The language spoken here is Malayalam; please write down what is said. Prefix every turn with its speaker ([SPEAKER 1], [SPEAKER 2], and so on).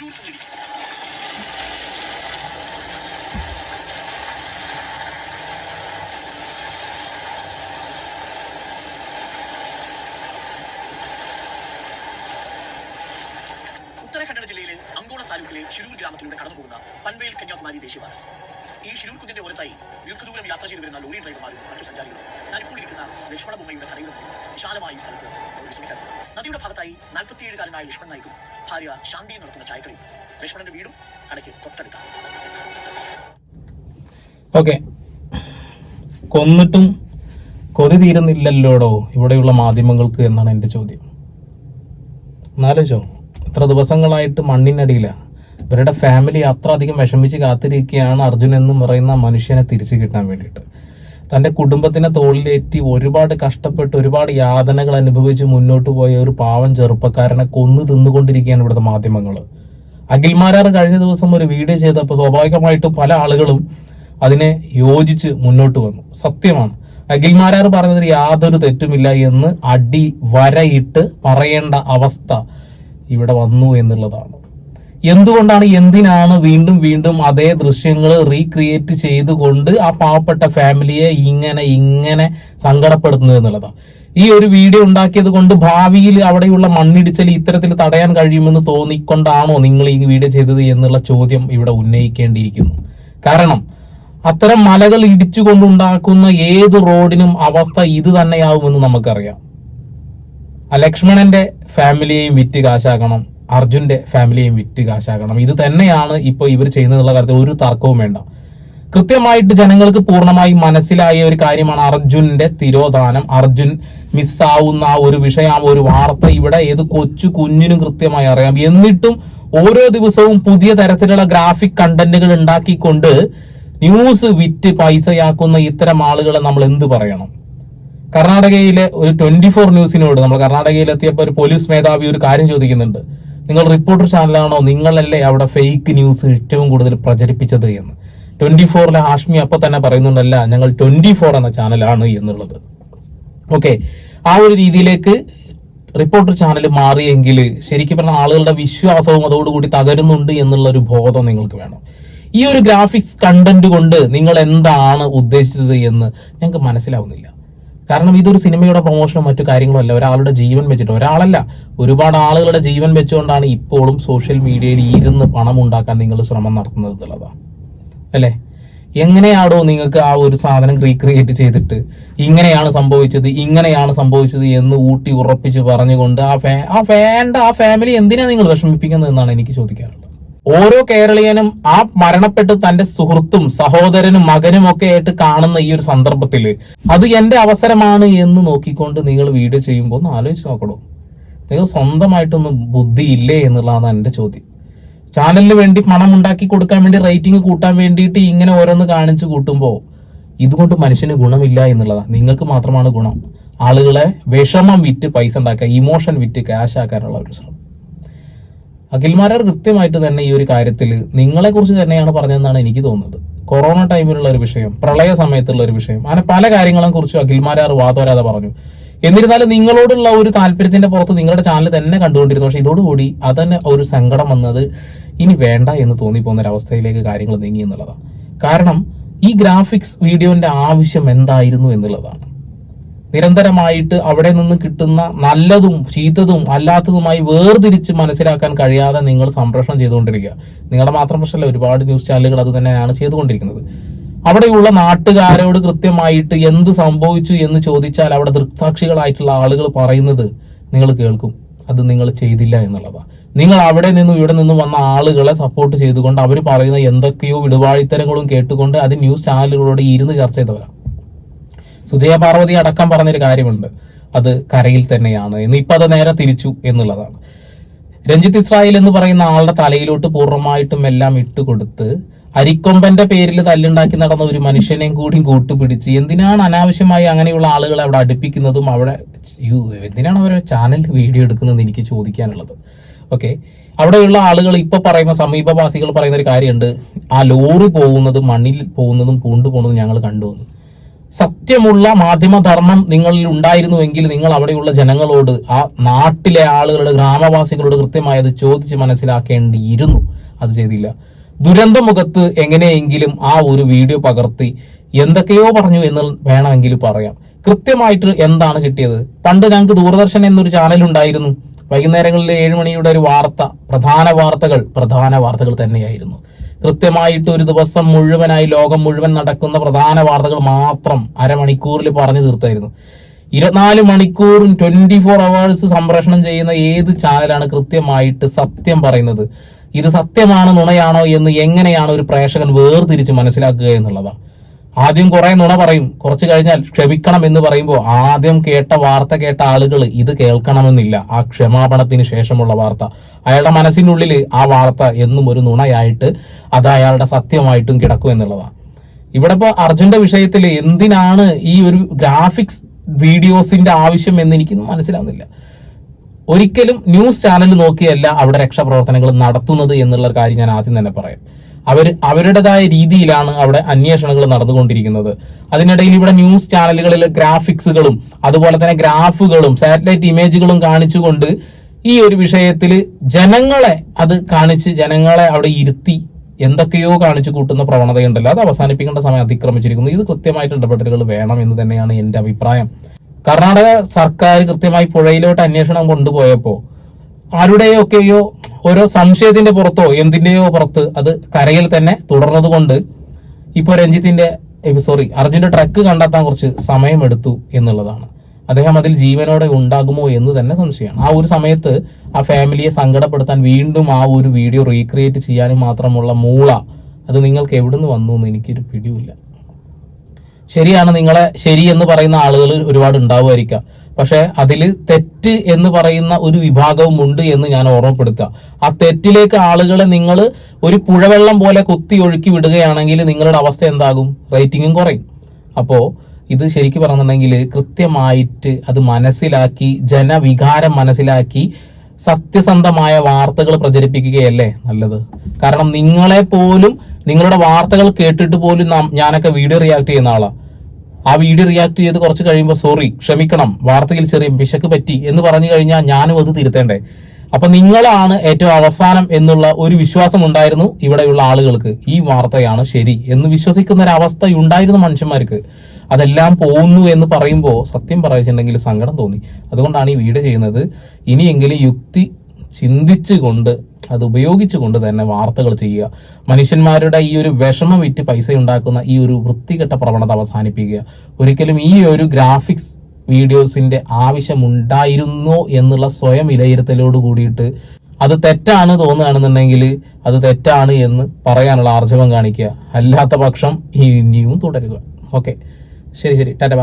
[SPEAKER 1] കുന്നിടിക്കും ഉത്തരാഖണ്ഡ് ജില്ലയിലെ അങ്കോള താലൂക്കിലെ ഷിരൂർ ഗ്രാമത്തിലൂടെ കടന്നുപോകുന്ന പൻവേൽ കന്യാകുമാരി ദേശീയപാത. ഈ ഷിരൂർ ഓരത്തായി ദീർഘദൂരം യാത്ര ചെയ്തു വരുന്ന ലോറി ഡ്രൈവർമാരും മറ്റു സഞ്ചാരികളും ഞാനിപ്പോൾ ഇരിക്കുന്ന ലക്ഷ്മണ ബൊമ്മയുടെ കടയുടെ വിശാലമായ സ്ഥലത്ത് വിശ്രമിക്കാൻ നദിയുടെ ഭാഗത്തായി നാൽപ്പത്തിയേഴുകാരനായ ലക്ഷ്മൺ നായിക്കും ഭാര്യ ശാന്തി നടത്തുന്ന ചായക്കളി ലക്ഷ്മണന്റെ വീടും കടയ്ക്ക് തൊട്ടടുത്താണ്.
[SPEAKER 2] ഓക്കെ. കൊന്നിട്ടും കൊതി തീരുന്നില്ലല്ലോടോ ഇവിടെയുള്ള മാധ്യമങ്ങൾക്ക് എന്നാണ് എന്റെ ചോദ്യം. എന്നാലോചോ ഇത്ര ദിവസങ്ങളായിട്ട് മണ്ണിനടിയില? ഇവരുടെ ഫാമിലി അത്ര അധികം വിഷമിച്ച് കാത്തിരിക്കുകയാണ് അർജുൻ എന്ന് പറയുന്ന മനുഷ്യനെ തിരിച്ചു കിട്ടാൻ വേണ്ടിയിട്ട്. തന്റെ കുടുംബത്തിനെ തോളിലേറ്റി ഒരുപാട് കഷ്ടപ്പെട്ട് ഒരുപാട് യാതനകൾ അനുഭവിച്ച് മുന്നോട്ട് പോയ ഒരു പാവം ചെറുപ്പക്കാരനെ കൊന്നു തിന്നുകൊണ്ടിരിക്കുകയാണ് ഇവിടുത്തെ മാധ്യമങ്ങൾ. അഖിൽമാരാർ കഴിഞ്ഞ ദിവസം ഒരു വീഡിയോ ചെയ്തപ്പോൾ സ്വാഭാവികമായിട്ടും പല ആളുകളും അതിനെ യോജിച്ച് മുന്നോട്ട് വന്നു. സത്യമാണ്. അഖിൽമാരാർ പറഞ്ഞതിൽ യാതൊരു തെറ്റുമില്ല എന്ന് അടി വരയിട്ട് പറയേണ്ട അവസ്ഥ ഇവിടെ വന്നു എന്നുള്ളതാണ്. എന്തുകൊണ്ടാണ് എന്തിനാണ് വീണ്ടും വീണ്ടും അതേ ദൃശ്യങ്ങൾ റീക്രിയേറ്റ് ചെയ്തുകൊണ്ട് ആ പാവപ്പെട്ട ഫാമിലിയെ ഇങ്ങനെ ഇങ്ങനെ സങ്കടപ്പെടുത്തുന്നത് എന്നുള്ളതാണ് ഈ ഒരു വീഡിയോ ഉണ്ടാക്കിയത് കൊണ്ട് ഭാവിയിൽ അവിടെയുള്ള മണ്ണിടിച്ചൽ ഇത്തരത്തിൽ തടയാൻ കഴിയുമെന്ന് തോന്നിക്കൊണ്ടാണോ നിങ്ങൾ ഈ വീഡിയോ ചെയ്തത് എന്നുള്ള ചോദ്യം ഇവിടെ ഉന്നയിക്കേണ്ടിയിരിക്കുന്നു? കാരണം അത്തരം മലകൾ ഇടിച്ചുകൊണ്ടുണ്ടാക്കുന്ന ഏത് റോഡിനും അവസ്ഥ ഇത് തന്നെയാവുമെന്ന് നമുക്കറിയാം. ലക്ഷ്മണന്റെ ഫാമിലിയെയും വിറ്റ് കാശാക്കണം. അർജുന്റെ ഫാമിലിയെയും വിറ്റ് കാശാക്കണം. ഇത് തന്നെയാണ് ഇപ്പോൾ ഇവർ ചെയ്യുന്നതെന്നുള്ള കാര്യത്തിൽ ഒരു തർക്കവും വേണ്ട. കൃത്യമായിട്ട് ജനങ്ങൾക്ക് പൂർണമായി മനസ്സിലായ ഒരു കാര്യമാണ് അർജുന്റെ തിരോധാനം. അർജുൻ മിസ്സാവുന്ന ഒരു വിഷയം ഒരു വാർത്ത ഇവിടെ ഏത് കൊച്ചു കുഞ്ഞിനും കൃത്യമായി അറിയാം. എന്നിട്ടും ഓരോ ദിവസവും പുതിയ തരത്തിലുള്ള ഗ്രാഫിക് കണ്ടന്റുകൾ ഉണ്ടാക്കിക്കൊണ്ട് ന്യൂസ് വിറ്റ് പൈസയാക്കുന്ന ഇത്തരം ആളുകളെ നമ്മൾ എന്ത് പറയണം? കർണാടകയിലെ ഒരു ട്വന്റി ഫോർ ന്യൂസിനോട് നമ്മൾ കർണാടകയിൽ എത്തിയപ്പോൾ ഒരു പോലീസ് മേധാവി ഒരു കാര്യം ചോദിക്കുന്നുണ്ട്. നിങ്ങൾ റിപ്പോർട്ടർ ചാനലാണോ നിങ്ങളല്ലേ അവിടെ ഫേക്ക് ന്യൂസ് ഏറ്റവും കൂടുതൽ പ്രചരിപ്പിച്ചത് എന്ന്. ട്വന്റി ഫോറിലെ ഹാഷ്മി അപ്പൊ തന്നെ പറയുന്നുണ്ടല്ല ഞങ്ങൾ ട്വന്റി ഫോർ എന്ന ചാനലാണ് എന്നുള്ളത്. ഓക്കെ ആ ഒരു രീതിയിലേക്ക് റിപ്പോർട്ടർ ചാനൽ മാറിയെങ്കിൽ ശരിക്കും പറഞ്ഞ ആളുകളുടെ വിശ്വാസവും അതോടുകൂടി തകരുന്നുണ്ട് എന്നുള്ള ഒരു ബോധം നിങ്ങൾക്ക് വേണം. ഈ ഒരു ഗ്രാഫിക്സ് കണ്ടന്റ് കൊണ്ട് നിങ്ങൾ എന്താണ് ഉദ്ദേശിച്ചത് എന്ന് ഞങ്ങൾക്ക് മനസ്സിലാവുന്നില്ല. കാരണം ഇതൊരു സിനിമയുടെ പ്രൊമോഷനും മറ്റു കാര്യങ്ങളോ അല്ല. ഒരാളുടെ ജീവൻ വെച്ചിട്ട് ഒരാളല്ല. ഒരുപാട് ആളുകളുടെ ജീവൻ വെച്ചുകൊണ്ടാണ് ഇപ്പോഴും സോഷ്യൽ മീഡിയയിൽ ഇരുന്ന് പണം ഉണ്ടാക്കാൻ നിങ്ങൾ ശ്രമം നടത്തുന്നത് എന്നുള്ളതാണ് അല്ലേ? എങ്ങനെയാണോ നിങ്ങൾക്ക് ആ ഒരു സാധനം റീക്രിയേറ്റ് ചെയ്തിട്ട് ഇങ്ങനെയാണ് സംഭവിച്ചത് ഇങ്ങനെയാണ് സംഭവിച്ചത് എന്ന് ഊട്ടി ഉറപ്പിച്ച് പറഞ്ഞുകൊണ്ട് ആ ഫാ ആ ഫാന്റെ ആ ഫാമിലി എന്തിനാണ് നിങ്ങൾ വിഷമിപ്പിക്കുന്നത് എന്നാണ് എനിക്ക് ചോദിക്കാറുള്ളത് ഓരോ കേരളീയനും ആ മരണപ്പെട്ട് തന്റെ സുഹൃത്തും സഹോദരനും മകനും ഒക്കെ ആയിട്ട് കാണുന്ന ഈ ഒരു സന്ദർഭത്തിൽ അത് എന്റെ അവസരമാണ് എന്ന് നോക്കിക്കൊണ്ട് നിങ്ങൾ വീഡിയോ ചെയ്യുമ്പോൾ ഒന്ന് ആലോചിച്ച് നോക്കണോ? നിങ്ങൾ സ്വന്തമായിട്ടൊന്നും ബുദ്ധി ഇല്ലേ എന്നുള്ളതാണ് എന്റെ ചോദ്യം. ചാനലിന് വേണ്ടി പണം ഉണ്ടാക്കി കൊടുക്കാൻ വേണ്ടി റേറ്റിംഗ് കൂട്ടാൻ വേണ്ടിയിട്ട് ഇങ്ങനെ ഓരോന്ന് കാണിച്ചു കൂട്ടുമ്പോൾ ഇതുകൊണ്ട് മനുഷ്യന് ഗുണമില്ല എന്നുള്ളതാണ് നിങ്ങൾക്ക് മാത്രമാണ് ഗുണം. ആളുകളെ വിഷമം വിറ്റ് പൈസ ഉണ്ടാക്കുക ഇമോഷൻ വിറ്റ് ക്യാഷ് ആക്കാനുള്ള ഒരു ശ്രമം. അഖിൽമാരാർ കൃത്യമായിട്ട് തന്നെ ഈ ഒരു കാര്യത്തിൽ നിങ്ങളെ കുറിച്ച് തന്നെയാണ് പറഞ്ഞതെന്നാണ് എനിക്ക് തോന്നുന്നത്. കൊറോണ ടൈമിലുള്ള ഒരു വിഷയം പ്രളയ സമയത്തുള്ള ഒരു വിഷയം അങ്ങനെ പല കാര്യങ്ങളെ കുറിച്ചും അഖിൽമാരാർ വാതോരാതെ പറഞ്ഞു. എന്നിരുന്നാലും നിങ്ങളോടുള്ള ഒരു താല്പര്യത്തിന്റെ പുറത്ത് നിങ്ങളുടെ ചാനൽ തന്നെ കണ്ടുകൊണ്ടിരുന്നു. പക്ഷെ ഇതോടുകൂടി അതന്നെ ഒരു സങ്കടം വന്നത് ഇനി വേണ്ട എന്ന് തോന്നിപ്പോകുന്ന ഒരവസ്ഥയിലേക്ക് കാര്യങ്ങൾ നീങ്ങി എന്നുള്ളതാണ്. കാരണം ഈ ഗ്രാഫിക്സ് വീഡിയോന്റെ ആവശ്യം എന്തായിരുന്നു എന്നുള്ളതാണ്. നിരന്തരമായിട്ട് അവിടെ നിന്ന് കിട്ടുന്ന നല്ലതും ചീത്തതും അല്ലാത്തതുമായി വേർതിരിച്ച് മനസ്സിലാക്കാൻ കഴിയാതെ നിങ്ങൾ സംപ്രേഷണം ചെയ്തുകൊണ്ടിരിക്കുക. നിങ്ങളുടെ മാത്രം പ്രശ്നമല്ല ഒരുപാട് ന്യൂസ് ചാനലുകൾ അത് തന്നെയാണ് ചെയ്തുകൊണ്ടിരിക്കുന്നത്. അവിടെയുള്ള നാട്ടുകാരോട് കൃത്യമായിട്ട് എന്ത് സംഭവിച്ചു എന്ന് ചോദിച്ചാൽ അവിടെ ദൃക്സാക്ഷികളായിട്ടുള്ള ആളുകൾ പറയുന്നത് നിങ്ങൾ കേൾക്കും. അത് നിങ്ങൾ ചെയ്തില്ല എന്നുള്ളതാണ്. നിങ്ങൾ അവിടെ നിന്നും ഇവിടെ നിന്നും വന്ന ആളുകളെ സപ്പോർട്ട് ചെയ്തുകൊണ്ട് അവർ പറയുന്ന എന്തൊക്കെയോ വിടുവാഴിത്തരങ്ങളും കേട്ടുകൊണ്ട് അത് ന്യൂസ് ചാനലുകളോട് ഇരുന്ന് ചർച്ച ചെയ്തവരാണ്. സുജയ പാർവതി അടക്കം പറഞ്ഞൊരു കാര്യമുണ്ട്. അത് കരയിൽ തന്നെയാണ്. എന്ന് ഇപ്പൊ അത് നേരെ തിരിച്ചു എന്നുള്ളതാണ്. രഞ്ജിത്ത് ഇസ്രായേൽ എന്ന് പറയുന്ന ആളുടെ തലയിലോട്ട് പൂർണമായിട്ടും എല്ലാം ഇട്ടുകൊടുത്ത് അരിക്കൊമ്പന്റെ പേരിൽ തല്ലുണ്ടാക്കി നടന്ന ഒരു മനുഷ്യനെയും കൂടി കൂട്ടുപിടിച്ച് എന്തിനാണ് അനാവശ്യമായി അങ്ങനെയുള്ള ആളുകളെ അവിടെ അടുപ്പിക്കുന്നതും അവിടെ എന്തിനാണ് അവരെ ചാനൽ വീഡിയോ എടുക്കുന്നത് എനിക്ക് ചോദിക്കാനുള്ളത്. ഓക്കെ. അവിടെയുള്ള ആളുകൾ ഇപ്പൊ പറയുന്ന സമീപവാസികൾ പറയുന്ന ഒരു കാര്യമുണ്ട്. ആ ലോറി പോകുന്നതും മണ്ണിൽ പോകുന്നതും പൂണ്ടു പോകുന്നതും ഞങ്ങൾ കണ്ടുവന്നു. സത്യമുള്ള മാധ്യമധർമ്മം നിങ്ങളിൽ ഉണ്ടായിരുന്നുവെങ്കിൽ നിങ്ങൾ അവിടെയുള്ള ജനങ്ങളോട് ആ നാട്ടിലെ ആളുകളുടെ ഗ്രാമവാസികളോട് കൃത്യമായി അത് ചോദിച്ച് മനസ്സിലാക്കേണ്ടിയിരുന്നു. അത് ചെയ്തില്ല. ദുരന്തമുഖത്ത് എങ്ങനെയെങ്കിലും ആ ഒരു വീഡിയോ പകർത്തി എന്തൊക്കെയോ പറഞ്ഞു എന്ന് വേണമെങ്കിൽ പറയാം. കൃത്യമായിട്ട് എന്താണ് കിട്ടിയത്? പണ്ട് ഞങ്ങൾക്ക് ദൂരദർശൻ എന്നൊരു ചാനൽ ഉണ്ടായിരുന്നു വൈകുന്നേരങ്ങളിൽ ഏഴ് മണിയുടെ ഒരു വാർത്ത പ്രധാന വാർത്തകൾ പ്രധാന വാർത്തകൾ തന്നെയായിരുന്നു. കൃത്യമായിട്ട് ഒരു ദിവസം മുഴുവനായി ലോകം മുഴുവൻ നടക്കുന്ന പ്രധാന വാർത്തകൾ മാത്രം അരമണിക്കൂറിൽ പറഞ്ഞു തീർത്തായിരുന്നു. ഇരുപത്തിനാല് മണിക്കൂറും ട്വന്റി ഫോർ അവേഴ്സ് സംപ്രേഷണം ചെയ്യുന്ന ഏത് ചാനലാണ് കൃത്യമായിട്ട് സത്യം പറയുന്നത്? ഇത് സത്യമാണോ നുണയാണോ എന്ന് എങ്ങനെയാണ് ഒരു പ്രേക്ഷകൻ വേർതിരിച്ച് മനസ്സിലാക്കുക എന്നുള്ളതാണ്. ആദ്യം കുറെ നുണ പറയും. കുറച്ച് കഴിഞ്ഞാൽ ക്ഷമിക്കണം എന്ന് പറയുമ്പോൾ ആദ്യം കേട്ട വാർത്ത കേട്ട ആളുകൾ ഇത് കേൾക്കണമെന്നില്ല. ആ ക്ഷമാപണത്തിന് ശേഷമുള്ള വാർത്ത. അയാളുടെ മനസ്സിനുള്ളിൽ ആ വാർത്ത എന്നും ഒരു നുണയായിട്ട് അത് അയാളുടെ സത്യമായിട്ടും കിടക്കും എന്നുള്ളതാണ് ഇവിടെ ഇപ്പോൾ അർജുന്റെ വിഷയത്തിൽ എന്തിനാണ് ഈ ഒരു ഗ്രാഫിക്സ് വീഡിയോസിന്റെ ആവശ്യം എന്ന് എനിക്ക് മനസ്സിലാവുന്നില്ല. ഒരിക്കലും ന്യൂസ് ചാനൽ നോക്കിയല്ല അവിടെ രക്ഷാപ്രവർത്തനങ്ങൾ നടത്തുന്നത് എന്നുള്ള കാര്യം ഞാൻ ആദ്യം തന്നെ പറയാം. അവർ അവരുടേതായ രീതിയിലാണ് അവിടെ അന്വേഷണങ്ങൾ നടന്നുകൊണ്ടിരിക്കുന്നത്. അതിനിടയിൽ ഇവിടെ ന്യൂസ് ചാനലുകളിൽ ഗ്രാഫിക്സുകളും അതുപോലെ തന്നെ ഗ്രാഫുകളും സാറ്റലൈറ്റ് ഇമേജുകളും കാണിച്ചുകൊണ്ട് ഈ ഒരു വിഷയത്തിൽ ജനങ്ങളെ അത് കാണിച്ച് ജനങ്ങളെ അവിടെ ഇരുത്തി എന്തൊക്കെയോ കാണിച്ചു കൂട്ടുന്ന പ്രവണതയുണ്ടല്ലോ. അത് അവസാനിപ്പിക്കേണ്ട സമയം അതിക്രമിച്ചിരിക്കുന്നു. ഇത് കൃത്യമായിട്ട് ഇടപെടലുകൾ വേണം എന്ന് തന്നെയാണ് എന്റെ അഭിപ്രായം. കർണാടക സർക്കാർ കൃത്യമായി പുഴയിലോട്ട് അന്വേഷണം കൊണ്ടുപോയപ്പോ ആരുടെയൊക്കെയോ ഓരോ സംശയത്തിന്റെ പുറത്തോ എന്തിന്റെയോ പുറത്ത് അത് കരയിൽ തന്നെ തുടർന്നത് കൊണ്ട് ഇപ്പൊ രഞ്ജിത്തിന്റെ സോറി അർജുന്റെ ട്രക്ക് കണ്ടെത്താൻ കുറച്ച് സമയമെടുത്തു എന്നുള്ളതാണ്. അദ്ദേഹം അതിൽ ജീവനോടെ ഉണ്ടാകുമോ എന്ന് തന്നെ സംശയമാണ്. ആ ഒരു സമയത്ത് ആ ഫാമിലിയെ സങ്കടപ്പെടുത്താൻ വീണ്ടും ആ ഒരു വീഡിയോ റീക്രിയേറ്റ് ചെയ്യാനും മാത്രമുള്ള മൂള അത് നിങ്ങൾക്ക് എവിടുന്ന് വന്നു എന്ന് എനിക്കൊരു പിടിയില്ല ശരിയാണ് നിങ്ങളെ ശരി എന്ന് പറയുന്ന ആളുകൾ ഒരുപാട് ഉണ്ടാവുമായിരിക്കാം. പക്ഷെ അതിൽ തെറ്റ് എന്ന് പറയുന്ന ഒരു വിഭാഗവും ഉണ്ട് എന്ന് ഞാൻ ഓർമ്മപ്പെടുത്തുക. ആ തെറ്റിലേക്ക് ആളുകളെ നിങ്ങൾ ഒരു പുഴവെള്ളം പോലെ കുത്തി ഒഴുക്കി വിടുകയാണെങ്കിൽ നിങ്ങളുടെ അവസ്ഥ എന്താകും? റേറ്റിംഗും കുറയും. അപ്പോ ഇത് ശരിക്കും പറഞ്ഞിട്ടുണ്ടെങ്കിൽ കൃത്യമായിട്ട് അത് മനസ്സിലാക്കി ജനവികാരം മനസ്സിലാക്കി സത്യസന്ധമായ വാർത്തകൾ പ്രചരിപ്പിക്കുകയല്ലേ നല്ലത്? കാരണം നിങ്ങളെ പോലും നിങ്ങളുടെ വാർത്തകൾ കേട്ടിട്ട് പോലും ഞാനൊക്കെ വീഡിയോ റിയാക്ട് ചെയ്യുന്ന ആളാ. ആ വീഡിയോ റിയാക്ട് ചെയ്ത് കുറച്ച് കഴിയുമ്പോൾ സോറി ക്ഷമിക്കണം വാർത്തയിൽ ചെറിയ പിശക്ക് പറ്റി എന്ന് പറഞ്ഞു കഴിഞ്ഞാൽ ഞാനും അത് തിരുത്തേണ്ടേ. അപ്പൊ നിങ്ങളാണ് ഏറ്റവും അവസാനം എന്നുള്ള ഒരു വിശ്വാസം ഉണ്ടായിരുന്നു ഇവിടെയുള്ള ആളുകൾക്ക്. ഈ വാർത്തയാണ് ശരി എന്ന് വിശ്വസിക്കുന്ന ഒരു അവസ്ഥ ഉണ്ടായിരുന്നു മനുഷ്യന്മാർക്ക്. അതെല്ലാം പോകുന്നു എന്ന് പറയുമ്പോൾ സത്യം പറയുന്നുണ്ടെങ്കിൽ സങ്കടം തോന്നി. അതുകൊണ്ടാണ് ഈ വീഡിയോ ചെയ്യുന്നത്. ഇനിയെങ്കിലും യുക്തി ചിന്തിച്ചുകൊണ്ട് അത് ഉപയോഗിച്ചുകൊണ്ട് തന്നെ വാർത്തകൾ ചെയ്യുക. മനുഷ്യന്മാരുടെ ഈ ഒരു വിഷമം വിറ്റ് പൈസ ഉണ്ടാക്കുന്ന ഈ ഒരു വൃത്തികെട്ട പ്രവണത അവസാനിപ്പിക്കുക. ഒരിക്കലും ഈ ഒരു ഗ്രാഫിക്സ് വീഡിയോസിന്റെ ആവശ്യമുണ്ടായിരുന്നോ എന്നുള്ള സ്വയം വിലയിരുത്തലോട് കൂടിയിട്ട് അത് തെറ്റാണ് തോന്നുകയാണെന്നുണ്ടെങ്കിൽ അത് തെറ്റാണ് എന്ന് പറയാനുള്ള ആർജവം കാണിക്കുക. അല്ലാത്ത പക്ഷം ഇനിയും തുടരുക. ഓക്കെ. ശരി ശരി. ടാറ്റ